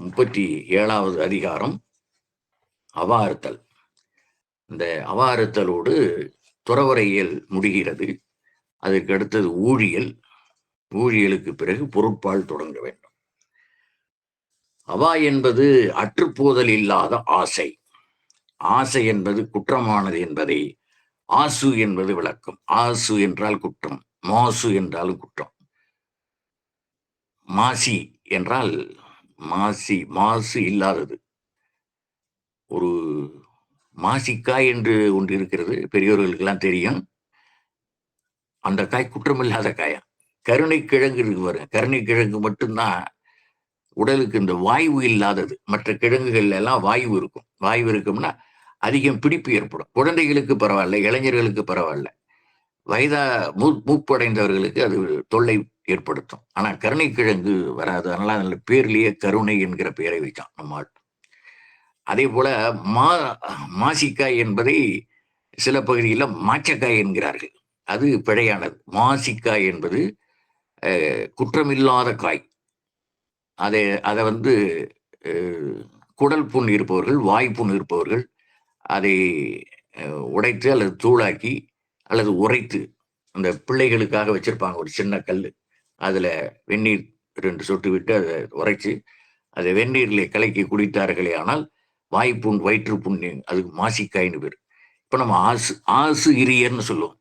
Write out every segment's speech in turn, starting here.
முப்பத்தி ஏழாவது அதிகாரம் அவாறுத்தல் இந்த அவாறுத்தலோடு துறவரையல் முடிகிறது. அதற்கு அடுத்தது ஊழியல். ஊழியலுக்கு பிறகு பொருட்பால் தொடங்க வேண்டும். அவா என்பது அற்றுப்போதல் இல்லாத ஆசை. ஆசை என்பது குற்றமானது என்பதை ஆசு என்பது விளக்கம். ஆசு என்றால் குற்றம் மாசு என்றாலும் குற்றம். மாசி என்றால் மாசி மாசு இல்லாதது. ஒரு மாசிக்காய் என்று ஒன்று இருக்கிறது. பெரியவர்களுக்கெல்லாம் தெரியும். அந்த காய் குற்றமில்லாத காயா. கருணை கிழங்கு இருக்கு பாருங்க. கருணை கிழங்கு மட்டும்தான் உடலுக்கு இந்த வாய்வு இல்லாதது. மற்ற கிழங்குகள் எல்லாம் வாய்வு இருக்கும். வாய்வு இருக்கும்னா அதிகம் பிடிப்பு ஏற்படும். குழந்தைகளுக்கு பரவாயில்ல இளைஞர்களுக்கு பரவாயில்ல. வயதா மூ மூப்படைந்தவர்களுக்கு அது தொல்லை ஏற்படுத்தும். ஆனா கருணைக்கிழங்கு வராது. அதனால அதில் பேர்லேயே கருணை என்கிற பெயரை வைக்கான் நம்மால். அதே போல மா மாசிக்காய் என்பதை சில பகுதியில் மாச்சக்காய் என்கிறார்கள். அது பிழையானது. மாசிக்காய் என்பது குற்றமில்லாத காய். அதை அதை வந்து குடல் புண் இருப்பவர்கள் வாய்ப்புண் இருப்பவர்கள் அதை உடைத்து அல்லது தூளாக்கி அல்லது உரைத்து அந்த பிள்ளைகளுக்காக வச்சிருப்பாங்க ஒரு சின்ன கல் அதில் வெந்நீர் ரெண்டு சொட்டு விட்டு அதை உரைச்சி அதை வெந்நீரில் கலக்கி குடித்தார்களே ஆனால் வாய்ப்புண் வயிற்று அதுக்கு மாசிக்காய்னு பேர். இப்போ நம்ம ஆசு ஆசு இரியர்னு சொல்லுவோம்.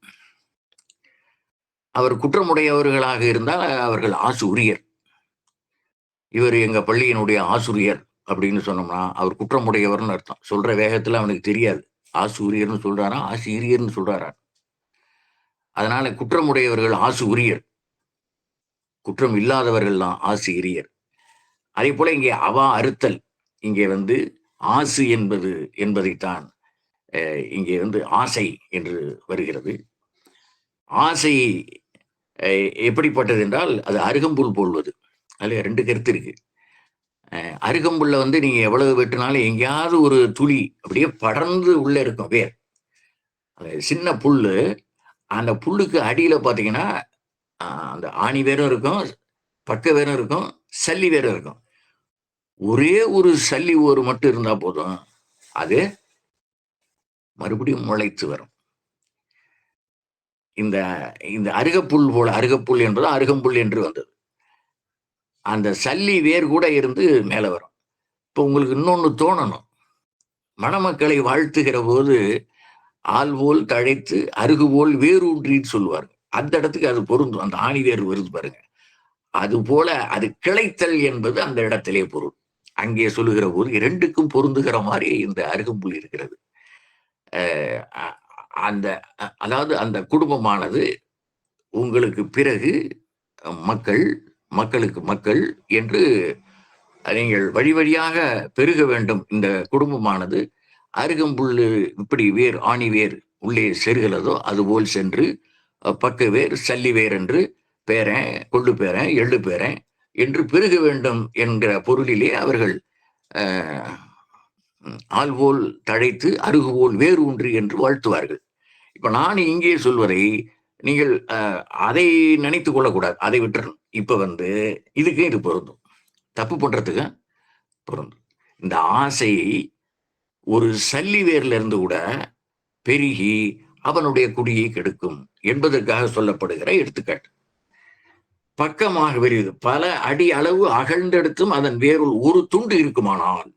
அவர் குற்றமுடையவர்களாக இருந்தால் அவர்கள் ஆசு உரியர். இவர் எங்க பள்ளியினுடைய ஆசிரியர் அப்படின்னு சொன்னோம்னா அவர் குற்றமுடையவர்னு அர்த்தம். சொல்ற வேகத்துல அவனுக்கு தெரியாது. ஆசூரியர்னு சொல்கிறாரா ஆசிரியர்னு சொல்றாரா? அதனால குற்றமுடையவர்கள் ஆசு உரியர். குற்றம் இல்லாதவர்கள் தான் எரியர். அதே போல இங்கே அவா அறுத்தல். இங்கே வந்து ஆசு என்பது என்பதைத்தான் இங்கே வந்து ஆசை என்று வருகிறது. ஆசை எப்படிப்பட்டது என்றால் அது அருகம்புல் போல்வது. அதில் ரெண்டு கருத்து இருக்கு. அருகம்புல்ல வந்து நீங்க எவ்வளவு வெட்டினாலும் எங்கேயாவது ஒரு துளி அப்படியே படர்ந்து உள்ள இருக்கும் வேர். அந்த சின்ன புல்லு அந்த புல்லுக்கு அடியில் பார்த்தீங்கன்னா அந்த ஆணி வேரும் இருக்கும் பக்க வேரும் இருக்கும் சல்லி வேரும் இருக்கும். ஒரே ஒரு சல்லி ஒரு மட்டும் இருந்தால் போதும் அது மறுபடியும் முளைத்து வரும். இந்த இந்த அருகப்புல் போல அருகப்புல் என்பது அருகம்புல் என்று வந்தது. அந்த சல்லி வேர் கூட இருந்து மேலே வரும். இப்போ உங்களுக்கு இன்னொன்று தோணணும். மணமக்களை வாழ்த்துகிற போது ஆள் போல் தழைத்து அருகுபோல் வேரூன்றின்னு சொல்லுவார் அந்த இடத்துக்கு அது பொருந்தும். அந்த ஆணி வேர் வருது பாருங்க. அது போல அது கிளைத்தல் என்பது அந்த இடத்திலே பொருள். அங்கே சொல்லுகிற போது இரண்டுக்கும் பொருந்துகிற மாதிரி இந்த அருகம்புல் இருக்கிறது. அந்த அதாவது அந்த குடும்பமானது உங்களுக்கு பிறகு மக்கள் மக்களுக்கு மக்கள் என்று நீங்கள் வழி வழியாக பெருக வேண்டும். இந்த குடும்பமானது அருகம்புல் இப்படி வேர் ஆணி வேர் உள்ளே செருகிறதோ அதுபோல் சென்று பக்க வேர் சல்லி வேர் என்று பேரன் கொள்ளு பேரன் எள்ளு பேரன் என்று பெருக வேண்டும் என்கிற பொருளிலே அவர்கள் ஆள்போல் தழைத்து அருகுபோல் வேறு ஒன்று என்று வாழ்த்துவார்கள். இப்ப நான் இங்கே சொல்வதை நீங்கள் அதை நினைத்து கொள்ளக்கூடாது. அதை விட்டுறணும். இப்ப வந்து இதுக்கு இது பொருந்தும். தப்பு பண்றதுக்கு பொருந்தும். இந்த ஆசையை ஒரு சல்லி வேர்லிருந்து கூட பெருகி அவனுடைய குடியை கெடுக்கும் என்பதற்காக சொல்லப்படுகிற எடுத்துக்காட்டு. பக்கமாக விரிவது பல அடி அளவு அகழ்ந்தெடுத்தும் அதன் வேருள் ஒரு துண்டு இருக்குமானால்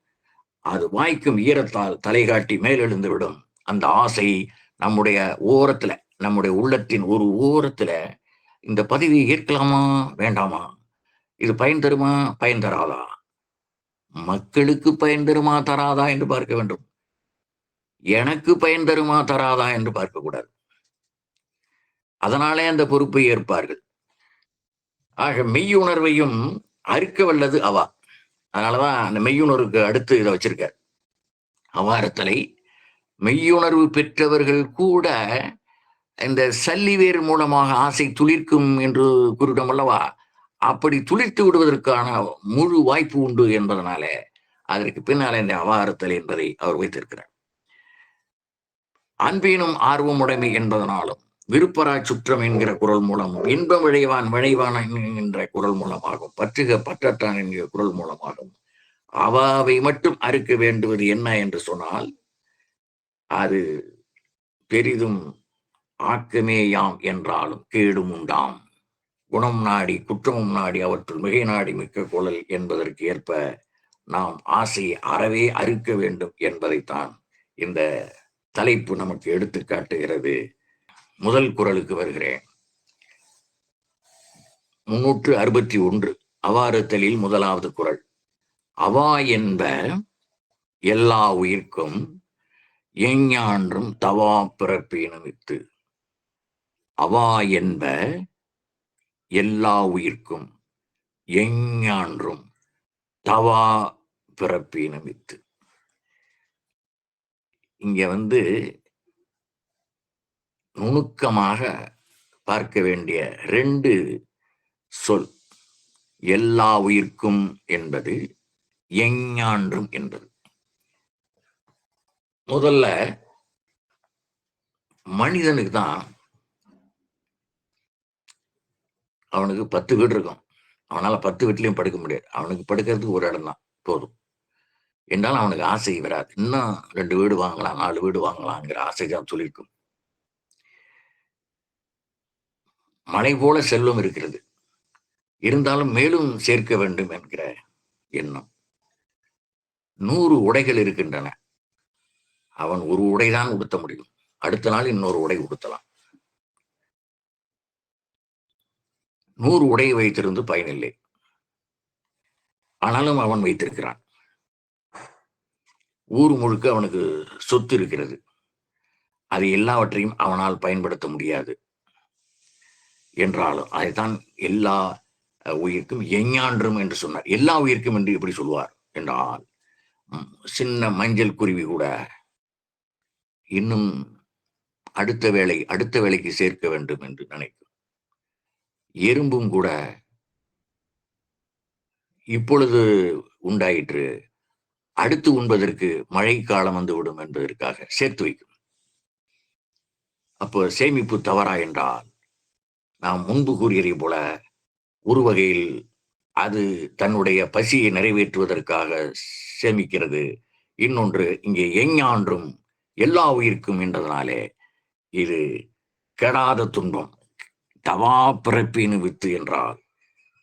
அது வாய்க்கும் ஈரத்தால் தலைகாட்டி மேலெழுந்து விடும் அந்த ஆசை நம்முடைய ஓரத்துல நம்முடைய உள்ளத்தின் ஒரு ஓரத்துல இந்த பதவியை ஏற்கலாமா வேண்டாமா? இது பயன் தருமா பயன் தராதா? மக்களுக்கு பயன் தருமா தராதா என்று பார்க்க வேண்டும். எனக்கு பயன் தருமா தராதா என்று பார்க்கக்கூடாது அதனாலே அந்த பொறுப்பை ஏற்பார்கள். ஆக மெய்யுணர்வையும் அறுக்க வல்லது அவா. அதனாலதான் அந்த மெய்யுணர்வுக்கு அடுத்து இதை வச்சிருக்கார். அவாரத்தலை மெய்யுணர்வு பெற்றவர்கள் கூட இந்த சல்லிவேர் மூலமாக ஆசை துளிர்க்கும் என்று கூறிட்டோம் அல்லவா? அப்படி துளிர்த்து விடுவதற்கான முழு வாய்ப்பு உண்டு என்பதனால அதற்கு பின்னால் இந்த அவாரத்தல் என்பதை அவர் வைத்திருக்கிறார். அன்பினும் ஆர்வமுடைமை என்பதனாலும் விருப்பரா சுற்றம் என்கிற குரல் மூலமும் இன்பம் விளைவான் விளைவான் என்கின்ற குரல் மூலமாகும் பற்றுக பற்றற்றான் என்கிற குரல் மூலமாகும் அவாவை மட்டும் அறுக்க வேண்டுவது என்ன என்று சொன்னால் அது பெரிதும் ஆக்கமேயாம் என்றாலும் கேடும் உண்டாம். குணம் நாடி குற்றமும் நாடி அவற்றுள் மிகை நாடி மிக்க குழல் என்பதற்கு ஏற்ப நாம் ஆசையை அறவே அறுக்க வேண்டும் என்பதைத்தான் இந்த தலைப்பு நமக்கு எடுத்து காட்டுகிறது. முதல் குரலுக்கு வருகிறேன். முன்னூற்று அறுபத்தி ஒன்று அவாறுத்தலில் முதலாவது குரல். அவா என்ப எல்லா உயிர்க்கும் எஞ்ஞான்றும் தவா பிறப்பினமித்து. அவா என்ப எல்லா உயிர்க்கும் எஞ்ஞான்றும் தவா பிறப்பினமித்து இங்க வந்து நுணுக்கமாக பார்க்க வேண்டிய ரெண்டு சொல் எல்லா உயிர்க்கும் என்பது எஞ்ஞான்றும் என்பது. முதல்ல மனிதனுக்கு தான் அவனுக்கு பத்து வீடு இருக்கும். அவனால பத்து வீட்லயும் படுக்க முடியாது. அவனுக்கு படுக்கிறதுக்கு ஒரு இடம் தான் போதும். என்றாலும் அவனுக்கு ஆசை வராது. இன்னும் ரெண்டு வீடு வாங்கலாம் நாலு வீடு வாங்கலாம்ங்கிற ஆசை தான் சொல்லியிருக்கும். மலை போல செல்வம் இருக்கிறது. இருந்தாலும் மேலும் சேர்க்க வேண்டும் என்கிற எண்ணம். நூறு உடைகள் இருக்கின்றன. அவன் ஒரு உடைதான் உடுத்த முடியும். அடுத்த நாள் இன்னொரு உடை உடுத்தலாம். நூறு உடையை வைத்திருந்து பயனில்லை. ஆனாலும் அவன் வைத்திருக்கிறான். ஊர் முழுக்க அவனுக்கு சொத்து இருக்கிறது. அது எல்லாவற்றையும் அவனால் பயன்படுத்த முடியாது. என்றாலும் அதைத்தான் எல்லா உயிருக்கும் எஞ்ஞான்றும் என்று சொன்னார். எல்லா உயிருக்கும் என்று எப்படி சொல்வார் என்றால் சின்ன மஞ்சள் குருவி கூட இன்னும் அடுத்த வேலை அடுத்த வேலைக்கு சேர்க்க வேண்டும் என்று நினைக்கும். எறும்பும் கூட இப்பொழுது உண்டாயிற்று. அடுத்து உண்பதற்கு மழை காலம் வந்து விடும் என்பதற்காக சேர்த்து வைக்கும். அப்போ சேமிப்பு தவறா என்றால் நாம் முன்பு கூறியதை போல ஒரு வகையில் அது தன்னுடைய பசியை நிறைவேற்றுவதற்காக சேமிக்கிறது. இன்னொன்று இங்கே எஞ்ஞான்றும் எல்லா உயிர்க்கும் என்றதனாலே இது கெடாத துன்பம். தவா பிறப்பின்னு வித்து என்றால்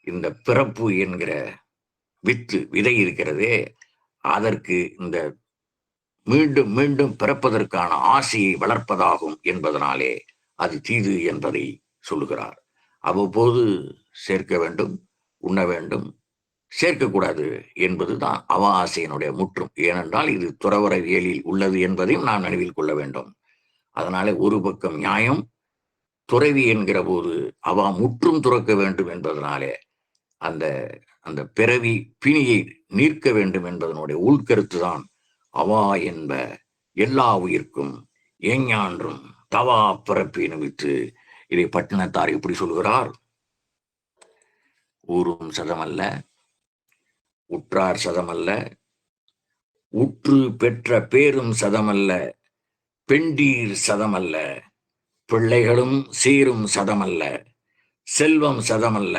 இந்த பிறப்பு என்கிற வித்து விதை இருக்கிறதே அதற்கு இந்த மீண்டும் மீண்டும் பிறப்பதற்கான ஆசையை வளர்ப்பதாகும் என்பதனாலே அது தீது என்பதை சொல்லுகிறார். அவ்வப்போது சேர்க்க வேண்டும் உண்ண வேண்டும். சேர்க்கக்கூடாது என்பதுதான் அவ ஆசையினுடைய முற்றும். ஏனென்றால் இது துறவரவியலில் உள்ளது என்பதையும் நாம் நினைவில் கொள்ள வேண்டும். அதனாலே ஒரு பக்கம் நியாயம் துறவி என்கிற போது அவ முற்றும் துறக்க வேண்டும் என்பதனாலே அந்த அந்த பிறவி பிணியை நீர்க்க வேண்டும் என்பதனுடைய உள்கருத்து தான் அவா என்ப எல்லா உயிர்க்கும் எஞ்ஞான்றும் தவா பிறப்பி நிமித்து இதை பட்டினத்தார் எப்படி சொல்கிறார்? ஊரும் சதமல்ல உற்றார் சதமல்ல உற்று பெற்ற பேரும் சதமல்ல பெண்டீர் சதமல்ல. பிள்ளைகளும் சீரும் சதமல்ல செல்வம் சதமல்ல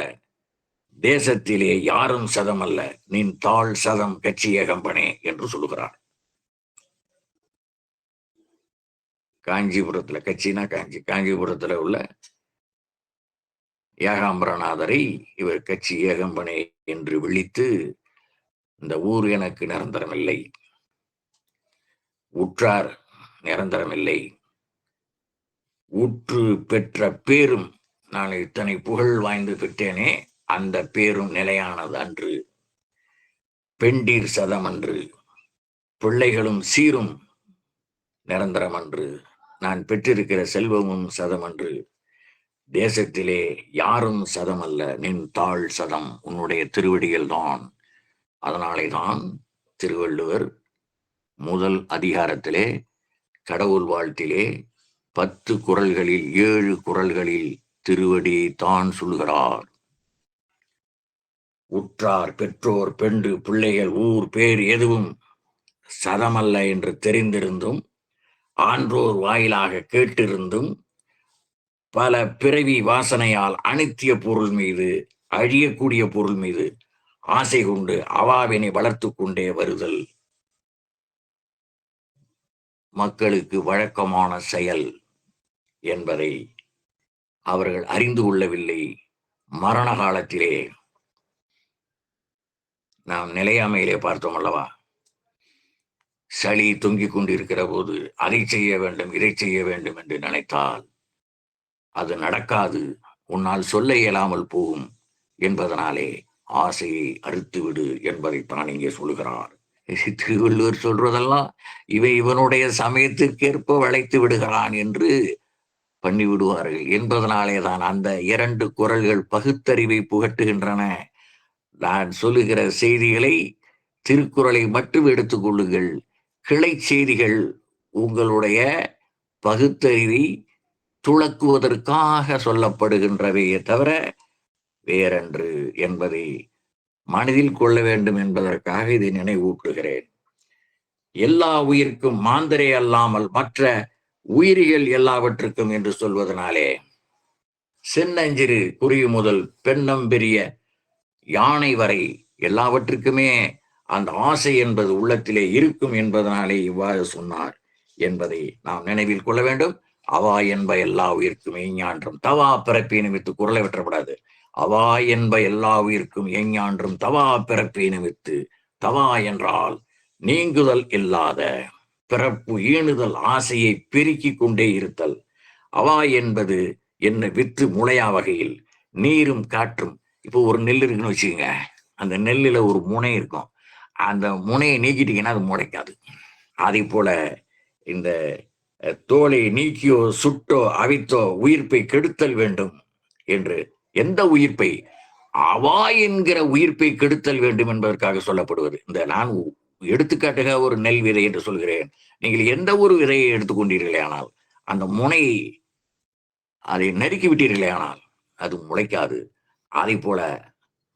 தேசத்திலே யாரும் சதமல்ல நின் தாழ் சதம் கட்சிய கம்பனே என்று சொல்லுகிறார் காஞ்சிபுரத்துல கட்சினா காஞ்சி காஞ்சிபுரத்துல உள்ள ஏகாம்பரநாதரை இவர் கட்சி ஏகம்பனே என்று விழித்து இந்த ஊர் எனக்கு நிரந்தரமில்லை. உற்றார் நிரந்தரமில்லை. ஊற்று பெற்ற பேரும் நான் இத்தனை புகழ் வாய்ந்து பெற்றேனே அந்த பேரும் நிலையானது அன்று. பெண்டீர் சதம் அன்று பிள்ளைகளும் சீரும் நிரந்தரம் அன்று. நான் பெற்றிருக்கிற செல்வமும் சதம் அன்று. தேசத்திலே யாரும் சதம் அல்ல நின் தாழ் சதம் உன்னுடைய திருவடிகள் தான் அதனாலே தான் திருவள்ளுவர் முதல் அதிகாரத்திலே கடவுள் வாழ்த்திலே பத்து குரல்களில் ஏழு குரல்களில் திருவடி தான் சொல்கிறார் உற்றார் பெற்றோர் பெண்டு பிள்ளைகள் ஊர் பேர் எதுவும் சதமல்ல என்று தெரிந்திருந்தும் ஆன்றோர் வாயிலாக கேட்டிருந்தும் பல பிறவி வாசனையால் அனித்திய பொருள் மீது அழியக்கூடிய பொருள் மீது ஆசை கொண்டு அவாவினை வளர்த்து கொண்டே வருதல். மக்களுக்கு வழக்கமான செயல். என்பதை அவர்கள் அறிந்து கொள்ளவில்லை. மரண காலத்திலே நாம் நிலையாமையிலே பார்த்தோம் அல்லவா? சளி தொங்கிக் கொண்டிருக்கிற போது அதை செய்ய வேண்டும் இதை செய்ய வேண்டும் என்று நினைத்தால் அது நடக்காது உன்னால் சொல்ல இயலாமல் போகும் என்பதனாலே ஆசையை அறுத்துவிடு என்பதைத்தான் இங்கே சொல்லுகிறார். திருவள்ளுவர் சொல்றதெல்லாம் இவை இவனுடைய சமயத்திற்கேற்ப வளைத்து விடுகிறான் என்று பண்ணிவிடுவார்கள் என்பதனாலே தான் அந்த இரண்டு குரல்கள் பகுத்தறிவை புகட்டுகின்றன. நான் சொல்லுகிற செய்திகளை திருக்குறளை மட்டும் எடுத்துக்கொள்ளுங்கள் கிளை செய்திகள் உங்களுடைய பகுத்தறிவை துளக்குவதற்காக சொல்லப்படுகின்றவையே தவிர வேறென்று என்பதை மனதில் கொள்ள வேண்டும் என்பதற்காக இதை நினைவூட்டுகிறேன். எல்லா உயிர்க்கும் மாந்தரே அல்லாமல் மற்ற உயிரியல் எல்லாவற்றுக்கும் என்று சொல்வதனாலே சின்னஞ்சிறு குருவி முதல் பெண்ணம் பெரிய யானை வரை எல்லாவற்றுக்குமே அந்த ஆசை என்பது உள்ளத்திலே இருக்கும் என்பதனாலே இவ்வாறு சொன்னார் என்பதை நாம் நினைவில் கொள்ள வேண்டும். அவா என்ப எல்லா உயிர்க்கும் எஞ்ஞான்றும் தவா பிறப்பை நிமித்து குரலை வெற்றப்படாது அவா என்ப எல்லா உயிர்க்கும் எஞ்ஞான்றும் தவா பிறப்பை நிமித்து தவா என்றால் நீங்குதல் இல்லாத பிறப்பு ஈணுதல் ஆசையை பெருக்கிக் கொண்டே இருத்தல். அவா என்பது என்ன வித்து முளையா வகையில் நீரும் காற்றும். இப்போ ஒரு நெல் இருக்குன்னு வச்சுக்கோங்க. அந்த நெல்லில் ஒரு முனை இருக்கும். அந்த முனையை நீக்கிட்டீங்கன்னா அது முளைக்காது. அதே போல இந்த தோலை நீக்கியோ சுட்டோ அவித்தோ உயிர்ப்பை கெடுத்தல் வேண்டும் என்று எந்த உயிர்ப்பை? அவா என்கிற உயிர்ப்பை கெடுத்தல் வேண்டும் என்பதற்காக சொல்லப்படுவது. இந்த நான் எடுத்துக்காட்டுக ஒரு நெல் விதை என்று சொல்கிறேன். நீங்கள் எந்த ஒரு விதையை எடுத்துக்கொண்டீர்களே ஆனால் அந்த முனை அதை நறுக்கி விட்டீர்களே ஆனால் அது முளைக்காது. அதை போல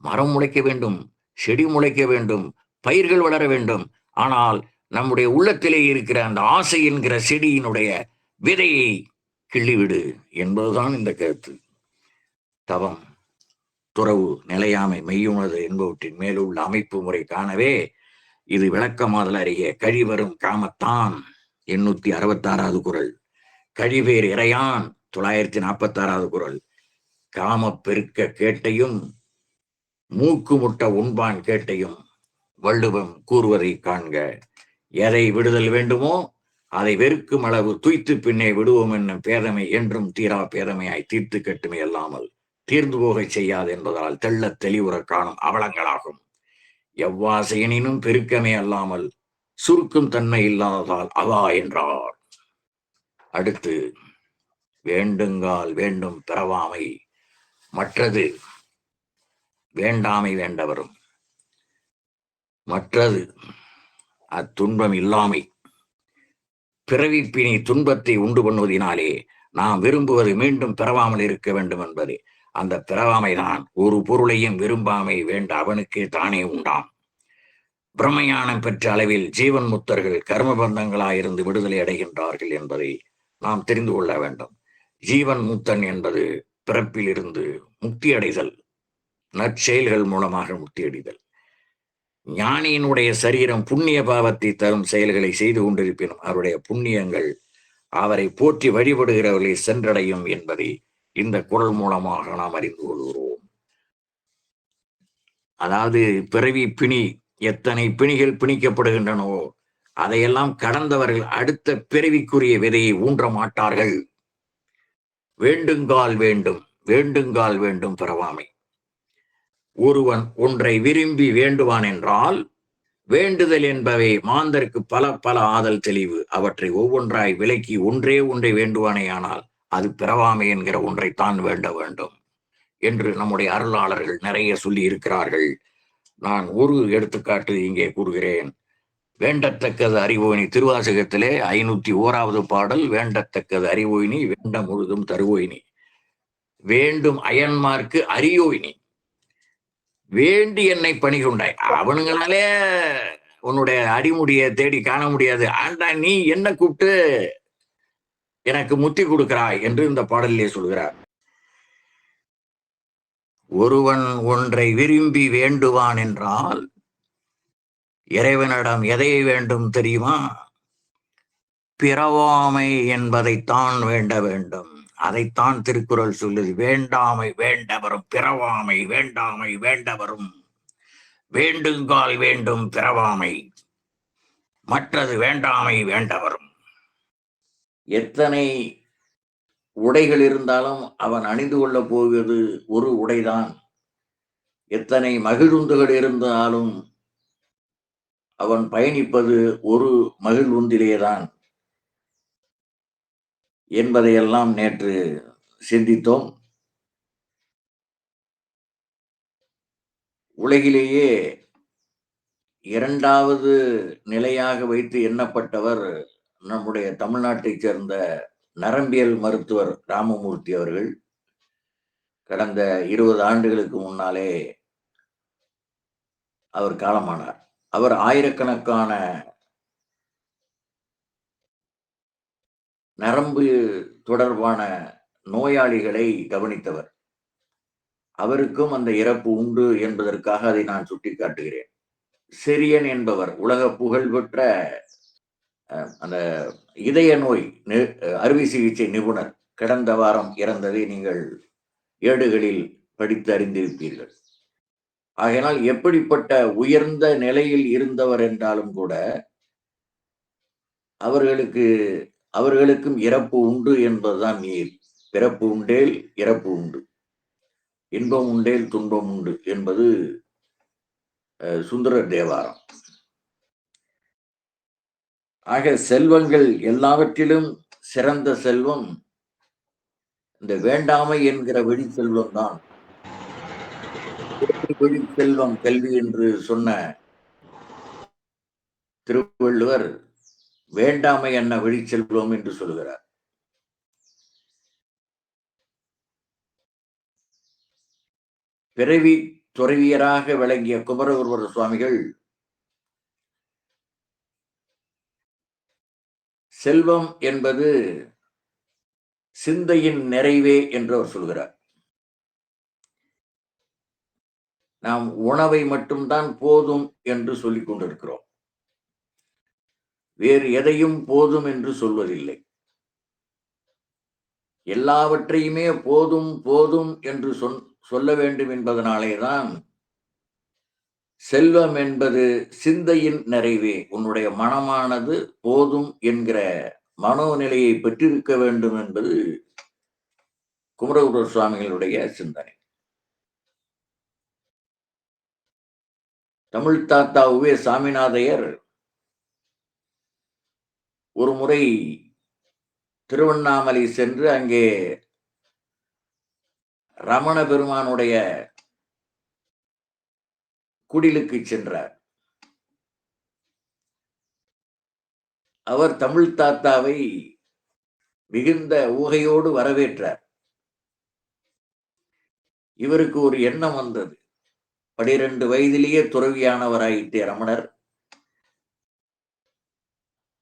மரம் முளைக்க வேண்டும் செடி முளைக்க வேண்டும் பயிர்கள் வளர வேண்டும். ஆனால் நம்முடைய உள்ளத்திலே இருக்கிற அந்த ஆசை என்கிற செடியினுடைய விதையை கிள்ளிவிடு என்பதுதான் இந்த கருத்து. தவம் துறவு நிலையாமை மெய்யுணது என்பவற்றின் மேலுள்ள அமைப்பு முறை காணவே இது விளக்கமாதல் அறிய கழிவரும் காமத்தான். எண்ணூத்தி அறுபத்தாறாவது குரல். கழிவேர் இறையான் தொள்ளாயிரத்தி நாற்பத்தாறாவது குரல். காம பெருக்க கேட்டையும் மூக்கு முட்ட உண்பான் கேட்டையும் வள்ளுவம் கூறுவதை காண்க. எதை விடுதல் வேண்டுமோ அதை வெறுக்கும் அளவு துய்த்து பின்னே விடுவோம் என்னும் பேதமை என்றும் தீரா பேதமையாய் தீர்த்து கட்டுமே அல்லாமல் தீர்ந்து போகச் செய்யாது என்பதால் தெள்ள தெளிவுற காணும் அவலங்களாகும். எவ்வாசையனினும் பெருக்கமே அல்லாமல் சுருக்கும் தன்மை இல்லாததால் அவா என்றார். அடுத்து வேண்டுங்கால் வேண்டும் பிறவாமை மற்றது வேண்டாமை வேண்டவரும். மற்றது அத்துன்பம் இல்லாமை. பிறவிப்பினி துன்பத்தை உண்டு பண்ணுவதினாலே நாம் விரும்புவது மீண்டும் பிறவாமல் இருக்க வேண்டும் என்பதே. அந்த பிறவாமைதான் ஒரு பொருளையும் விரும்பாமை வேண்ட அவனுக்கே தானே உண்டாம். பிரம்மஞானம் பெற்ற அளவில் ஜீவன் முத்தர்கள் கர்மபந்தங்களாயிருந்து விடுதலை அடைகின்றார்கள் என்பதை நாம் தெரிந்து கொள்ள வேண்டும். ஜீவன் முத்தன் என்பது பிறப்பிலிருந்து முக்தி அடைதல் நற்செயல்கள் மூலமாக முக்தி அடைதல் ஞானியினுடைய சரீரம் புண்ணிய பாவத்தை தரும் செயல்களை செய்து கொண்டிருப்பினும் அவருடைய புண்ணியங்கள் அவரை போற்றி வழிபடுகிறவர்களை சென்றடையும் என்பதை இந்த குரல் மூலமாக நாம் அறிந்து கொள்கிறோம். அதாவது பிறவி பிணி எத்தனை பிணிகள் பிணிக்கப்படுகின்றனவோ அதையெல்லாம் கடந்தவர்கள் அடுத்த பிறவிக்குரிய விதையை ஊன்ற மாட்டார்கள். வேண்டுங்கால் வேண்டும் வேண்டுங்கால் வேண்டும் பிறவாமை. ஒருவன் ஒன்றை விரும்பி வேண்டுவான் என்றால் வேண்டுதல் என்பவை மாந்தருக்கு பல பல ஆதல் தெளிவு. அவற்றை ஒவ்வொன்றாய் விலக்கி ஒன்றே ஒன்றை வேண்டுவானே ஆனால் அது பிறவாமை என்கிற ஒன்றைத்தான் வேண்ட வேண்டும் என்று நம்முடைய அருளாளர்கள் நிறைய சொல்லி இருக்கிறார்கள். நான் ஒரு எடுத்துக்காட்டு இங்கே கூறுகிறேன். வேண்டத்தக்கது அறிவோயினி திருவாசகத்திலே ஐநூத்தி ஓராவது பாடல் வேண்டத்தக்கது அறிவோயினி வேண்ட முழுதும் தருவோயினி. வேண்டும் அயன்மார்க்கு அரியோயினி. வேண்டி என்னை பணி கொண்டாய் அவனுங்களாலே உன்னுடைய அடிமுடியை தேடி காண முடியாது. ஆண்டா நீ என்ன கூப்பிட்டு எனக்கு முத்தி கொடுக்கிறாய் என்று இந்த பாடலிலே சொல்கிறார். ஒருவன் ஒன்றை விரும்பி வேண்டுவான் என்றால் இறைவனிடம் எதை வேண்டும் தெரியுமா? பிறவாமை என்பதைத்தான் வேண்ட வேண்டும். அதைத்தான் திருக்குறள் சொல்லுது. வேண்டாமை வேண்டவரும் பிறவாமை வேண்டாமை வேண்டவரும். வேண்டுங்கால் வேண்டும் பிறவாமை. மற்றது வேண்டாமை வேண்டவரும். எத்தனை உடைகள் இருந்தாலும் அவன் அணிந்து கொள்ளப் போவது ஒரு உடைதான். எத்தனை மகிழ்வுந்துகள் இருந்தாலும் அவன் பயணிப்பது ஒரு மகிழ்வுந்திலேதான். என்பதையெல்லாம் நேற்று சிந்தித்தோம். உலகிலேயே இரண்டாவது நிலையாக வைத்து எண்ணப்பட்டவர் நம்முடைய தமிழ்நாட்டைச் சேர்ந்த நரம்பியல் மருத்துவர் ராமமூர்த்தி அவர்கள் கடந்த இருபது ஆண்டுகளுக்கு முன்னாலே அவர் காலமானார். அவர் ஆயிரக்கணக்கான நரம்பு தொடர்பான நோயாளிகளை கவனித்தவர். அவருக்கும் அந்த இறப்பு உண்டு என்பதற்காக அதை நான் சுட்டிக்காட்டுகிறேன். செரியன் என்பவர் உலக புகழ்பெற்ற அந்த இதய நோய் அறுவை சிகிச்சை நிபுணர் கடந்த வாரம் இறந்ததை நீங்கள் ஏடுகளில் படித்து அறிந்திருப்பீர்கள் ஆகையினால் எப்படிப்பட்ட உயர்ந்த நிலையில் இருந்தவர் என்றாலும் கூட அவர்களுக்கு அவர்களுக்கும் இறப்பு உண்டு என்பதுதான் நீர். பிறப்பு உண்டேல் இறப்பு உண்டு. இன்பம் உண்டேல் துன்பம் உண்டு என்பது சுந்தர தேவாரம். ஆக செல்வங்கள் எல்லாவற்றிலும் சிறந்த செல்வம் இந்த வேண்டாமை என்கிற வெடி செல்வம் தான் வெடி செல்வம் கல்வி என்று சொன்ன திருவள்ளுவர் வேண்டாமை என்ன வழி செல்வம் என்று சொல்கிறார் பிறவி துறவியராக விளங்கிய குமரகுருவர சுவாமிகள் செல்வம் என்பது சிந்தையின் நிறைவே என்று அவர் சொல்கிறார். நாம் உணவை மட்டும்தான் போதும் என்று சொல்லிக் கொண்டிருக்கிறோம். வேறு எதையும் போதும் என்று சொல்வதில்லை. எல்லாவற்றையுமே போதும் போதும் என்று சொல் சொல்ல வேண்டும் என்பதனாலே தான் செல்வம் என்பது சிந்தையின் நிறைவே. உன்னுடைய மனமானது போதும் என்கிற மனோநிலையை பெற்றிருக்க வேண்டும் என்பது குமரகுரு சுவாமிகளுடைய சிந்தனை. தமிழ் தாத்தா உவே சாமிநாதையர் ஒரு முறை திருவண்ணாமலை சென்று அங்கே ரமண பெருமானுடைய குடிலுக்கு சென்றார். அவர் தமிழ் தாத்தாவை மிகுந்த ஊகையோடு வரவேற்றார். இவருக்கு ஒரு எண்ணம் வந்தது. பனிரெண்டு வயதிலேயே துறவியானவராயிட்டே ரமணர்.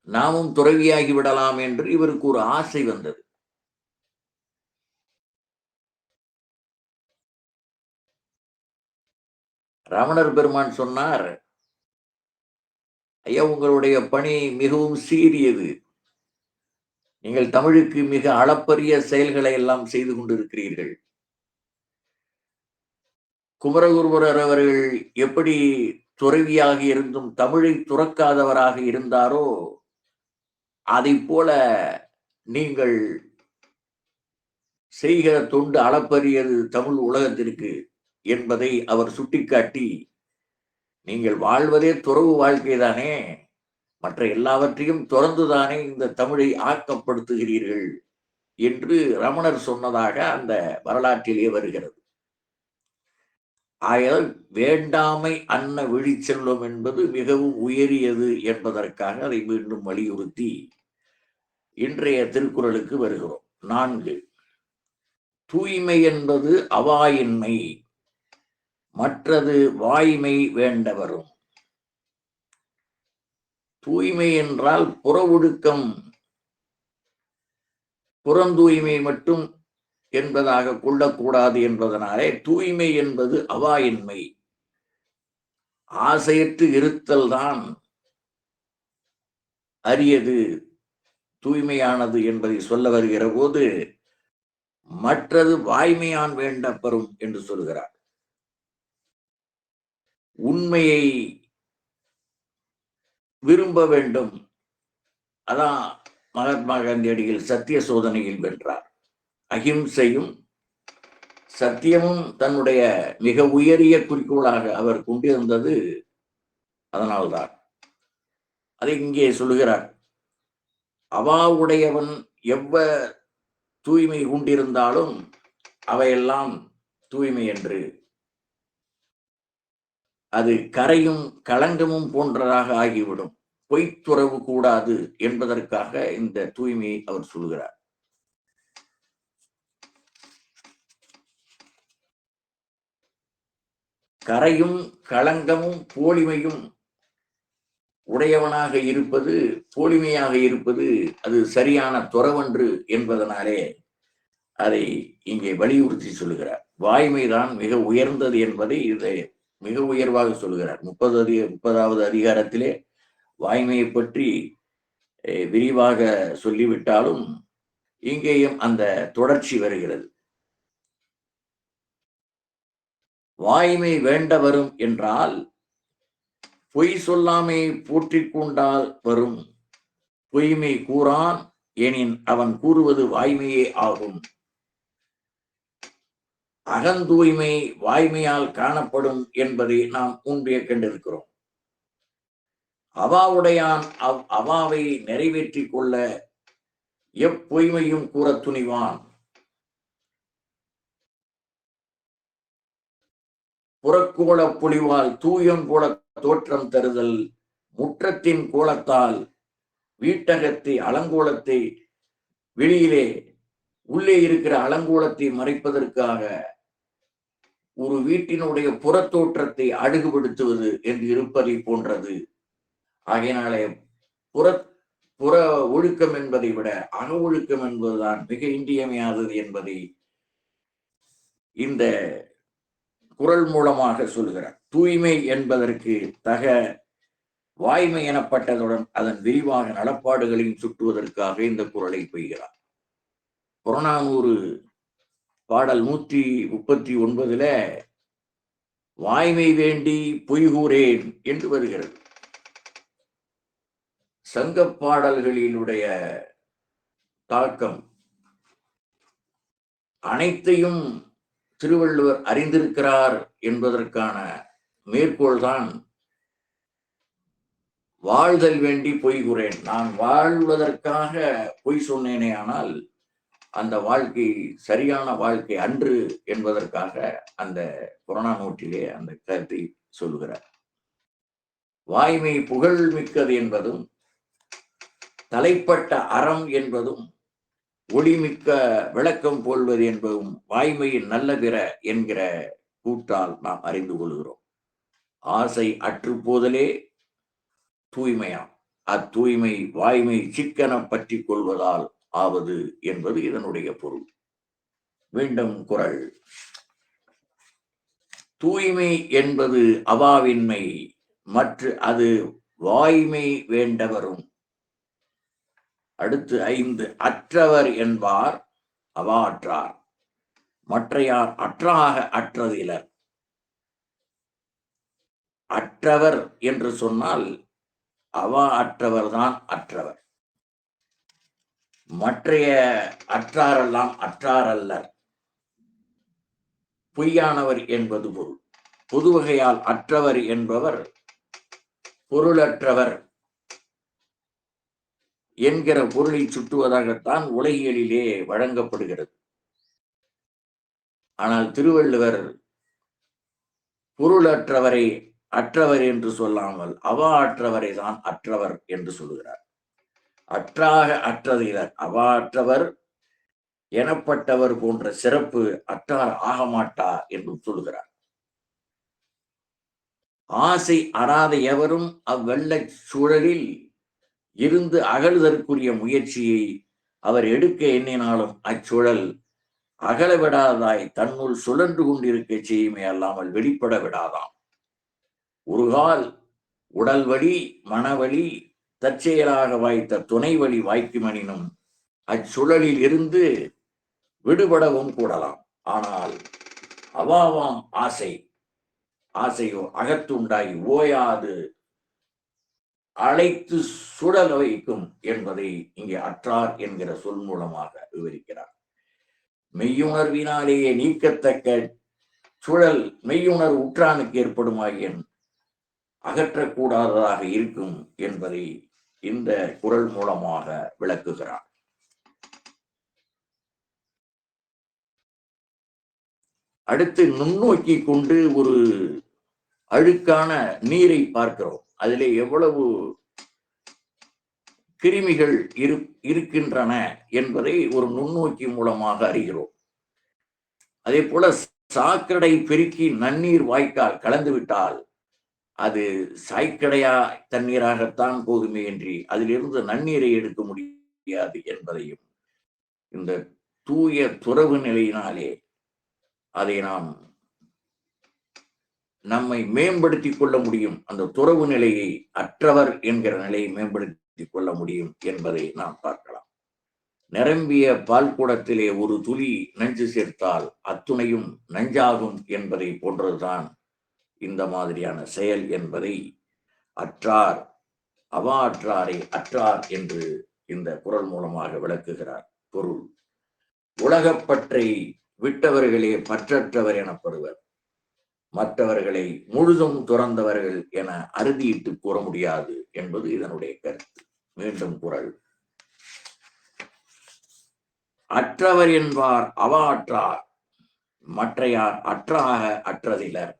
நாமும் துறவியாகி விடலாம் என்று இவருக்கு ஒரு ஆசை வந்தது. ரமணர் பெருமான் சொன்னார் ஐயா உங்களுடைய பணி மிகவும் சீரியது. நீங்கள் தமிழுக்கு மிக அளப்பரிய செயல்களை எல்லாம் செய்து கொண்டிருக்கிறீர்கள். குமரகுருவரர் அவர்கள் எப்படி துறவியாக இருந்தும் தமிழை துறக்காதவராக இருந்தாரோ அதை போல நீங்கள் செய்கிற தொண்டு அளப்பரியது தமிழ் உலகத்திற்கு என்பதை அவர் சுட்டிக்காட்டி நீங்கள் வாழ்வதே துறவு வாழ்க்கை தானே மற்ற எல்லாவற்றையும் தொடர்ந்துதானே இந்த தமிழை ஆக்கப்படுத்துகிறீர்கள்? என்று ரமணர் சொன்னதாக அந்த வரலாற்றிலே வருகிறது. ஆயால் வேண்டாமை அன்ன விழி என்பது மிகவும் உயரியது என்பதற்காக அதை மீண்டும் வலியுறுத்தி இன்றைய திருக்குறளுக்கு வருகிறோம். நான்கு. தூய்மை என்பது அவாயின்மை. மற்றது வாய்மை வேண்ட வரும் தூய்மை என்றால் புற ஒழுக்கம் புறந்தூய்மை மட்டும் என்பதாக கொள்ளக்கூடாது என்பதனாலே தூய்மை என்பது அவாயின்மை. ஆசையற்று இருத்தல் தான் அரியது தூய்மையானது என்பதை சொல்ல வருகிற போது மற்றது வாய்மையான் வேண்டப்பெறும் என்று சொல்கிறார். உண்மையை விரும்ப வேண்டும். அதான் மகாத்மா காந்தியடிகள் சத்திய சோதனையில் வென்றார். அகிம்சையும் சத்தியமும் தன்னுடைய மிக உயரிய குறிக்கோளாக அவர் கொண்டிருந்தது அதனால்தான். அதை இங்கே சொல்லுகிறார். அவாவுடையவன் எவ்வ தூய்மை கொண்டிருந்தாலும் அவையெல்லாம் தூய்மை என்று அது கரையும் களங்கமும் போன்றதாக ஆகிவிடும். பொய்த்துறவு கூடாது என்பதற்காக இந்த தூய்மையை அவர் சொல்கிறார் கரையும் களங்கமும் போலிமையும் உடையவனாக இருப்பது போலிமையாக இருப்பது அது சரியான துறவன்று என்பதனாலே அதை இங்கே வலியுறுத்தி சொல்லுகிறார். வாய்மைதான் மிக உயர்ந்தது என்பதை இதை மிக உயர்வாக சொல்லுகிறார். முப்பது அதிக முப்பதாவது அதிகாரத்திலே வாய்மையை பற்றி விரிவாக சொல்லிவிட்டாலும் இங்கேயும் அந்த தொடர்ச்சி வருகிறது. வாய்மை வேண்ட வரும் என்றால் பொய் சொல்லாமை போற்றி கொண்டால் வரும். பொய்மை கூறான் எனின் அவன் கூறுவது வாய்மையே ஆகும். அகந்தூய்மை வாய்மையால் காணப்படும் என்பதை நாம் முன்பே கண்டிருக்கிறோம். அவாவுடையான் அவ் அவாவை நிறைவேற்றிக் கொள்ள எப்பொய்மையும் கூற துணிவான். புறக்கோள பொழிவால் தூயம் போல தோற்றம் தருதல் முற்றத்தின் கோலத்தால் வீட்டகத்தை அலங்கோலத்தை வெளியிலே உள்ளே இருக்கிற அலங்கோலத்தை மறைப்பதற்காக ஒரு வீட்டினுடைய புறத்தோற்றத்தை அழகுபடுத்துவது என்று இருப்பதை போன்றது. ஆகையினாலே புற புற ஒழுக்கம் என்பதை விட அணு ஒழுக்கம் என்பதுதான் மிக இன்றியமையாதது என்பதை இந்த குரல் மூலமாக சொல்கிறார் தூய்மை என்பதற்கு தக வாய்மை எனப்பட்டதுடன் அதன் விரிவாக நடப்பாடுகளையும் சுட்டுவதற்காக இந்த குரலை பெய்கிறார். புறநானூறு பாடல் நூற்றி முப்பத்தி ஒன்பதுல வாய்மை வேண்டி பொய்கூறேன் என்று வருகிறது. சங்க பாடல்களினுடைய தாக்கம் அனைத்தையும் திருவள்ளுவர் அறிந்திருக்கிறார் என்பதற்கான மேற்கோள்தான் வாழ்தல் வேண்டி பொய் கூறேன் நான் வாழ்வதற்காக பொய் சொன்னேனே ஆனால் அந்த வாழ்க்கை சரியான வாழ்க்கை அன்று என்பதற்காக அந்த கொரோனா நோட்டிலே அந்த கருத்தை சொல்லுகிறார். வாய்மை புகழ் மிக்கது என்பதும் தலைப்பட்ட அறம் என்பதும் ஒளிமிக்க விளக்கம் போல்வது என்பதும் வாய்மையின் நல்ல பிற என்கிற கூட்டால் நாம் அறிந்து கொள்கிறோம். ஆசை அற்றுப்போதலே தூய்மையாம். அத்தூய்மை வாய்மை சிக்கனம் பற்றி கொள்வதால் ஆவது என்பது இதனுடைய பொருள். மீண்டும் குரல். தூய்மை என்பது அவாவின்மை மற்ற அது வாய்மை வேண்டவரும். அடுத்து ஐந்து அற்றவர் என்பார் அவாற்றார். மற்றையார் அற்றாக அற்றதிலர். அற்றவர் என்று சொன்னால் அவா அற்றவர் தான் அற்றவர். மற்றைய அற்றாரெல்லாம் அற்றாரல்லர். பொய்யானவர் என்பது பொருள். பொது வகையால் அற்றவர் என்பவர் பொருளற்றவர் என்கிற பொருளை சுட்டுவதாகத்தான் உலகியலிலே வழங்கப்படுகிறது. ஆனால் திருவள்ளுவர் பொருளற்றவரை அற்றவர் என்று சொல்லாமல் அவா அற்றவரை தான் அற்றவர் என்று சொல்லுகிறார். அற்றாக அற்றது இலர் அவாற்றவர் எனப்பட்டவர் போன்ற சிறப்பு அற்றார் ஆகமாட்டா என்று சொல்லுகிறார். ஆசை அறாத எவரும் அவ்வெள்ள சூழலில் இருந்து அகழுதற்குரிய முயற்சியை அவர் எடுக்க எண்ணினாலும் அச்சூழல் அகல விடாதாய் தன்னுள் சுழன்று கொண்டிருக்க செய்யுமே அல்லாமல் வெளிப்பட விடாதாம். ஒரு கால் உடல் வலி மனவழி தற்செயலாக வாய்த்த துணை வழி வாய்க்குமனினும் அச்சுழலில் இருந்து விடுபடவும் கூடலாம். ஆனால் அவாவாம் ஆசை ஆசையோ அகத்துண்டாய் ஓயாது அழைத்து சுடல வைக்கும் என்பதை இங்கே அற்றார் என்கிற சொல் மூலமாக விவரிக்கிறார். மெய்யுணர்வினாலேயே நீக்கத்தக்க சுழல் மெய்யுணர் உற்றானுக்கு ஏற்படுமாயின் அகற்றக்கூடாததாக இருக்கும் என்பதை இந்த குரல் மூலமாக விளக்குகிறார். அடுத்து நுண்ணோக்கி கொண்டு ஒரு அழுக்கான நீரை பார்க்கிறோம். அதிலே எவ்வளவு கிருமிகள் இரு இருக்கின்றன என்பதை ஒரு நுண்ணோக்கி மூலமாக அறிகிறோம். அதே போல சாக்கடை பெருக்கி நன்னீர் வாய்க்கால் கலந்து விட்டால் அது சாய்க்கடையா தண்ணீராகத்தான் போகுமே என்று அதிலிருந்து நன்னீரை எடுக்க முடியாது என்பதையும் இந்த தூய துறவு நிலையினாலே அதை நாம் நம்மை மேம்படுத்திக் கொள்ள முடியும். அந்த துறவு நிலையை அற்றவர் என்கிற நிலையை மேம்படுத்திக் கொள்ள முடியும் என்பதை நாம் பார்க்கலாம். நிரம்பிய பால் கூடத்திலே ஒரு துளி நஞ்சு சேர்த்தால் அத்துணையும் நஞ்சாகும் என்பதை போன்றதுதான் இந்த மாதிரியான செயல் என்பதை அற்றார் அவா அற்றாரை அற்றார் என்று இந்த குரல் மூலமாக விளக்குகிறார். பொருள். உலகப்பற்றை விட்டவர்களே பற்றற்றவர் எனப்படுவர். மற்றவர்களை முழுதும் துறந்தவர்கள் என அறுதியிட்டு கூற முடியாது என்பது இதனுடைய கருத்து. மீண்டும் குரல். அற்றவர் என்பார் அவாற்றார் மற்றையார் அற்றாக அற்றதிலர்.